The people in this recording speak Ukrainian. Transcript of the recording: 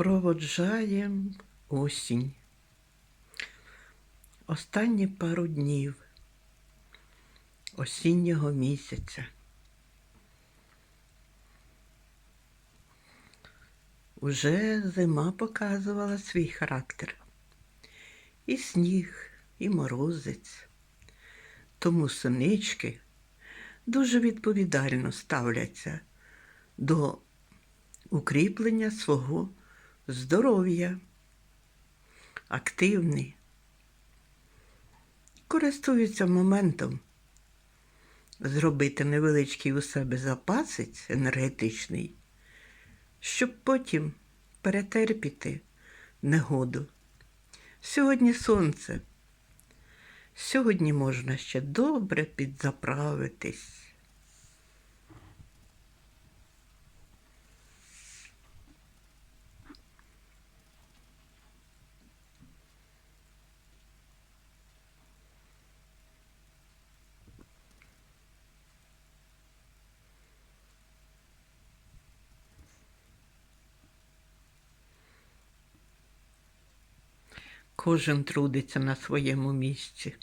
Проводжаєм осінь. Останні пару днів осіннього місяця. Уже зима показувала свій характер. І сніг, і морозець. Тому синички дуже відповідально ставляться до укріплення свого здоров'я, активні, користуються моментом зробити невеличкий у себе запасець енергетичний, щоб потім перетерпіти негоду. Сьогодні сонце. Сьогодні можна ще добре підзаправитись. Кожен трудиться на своєму місці.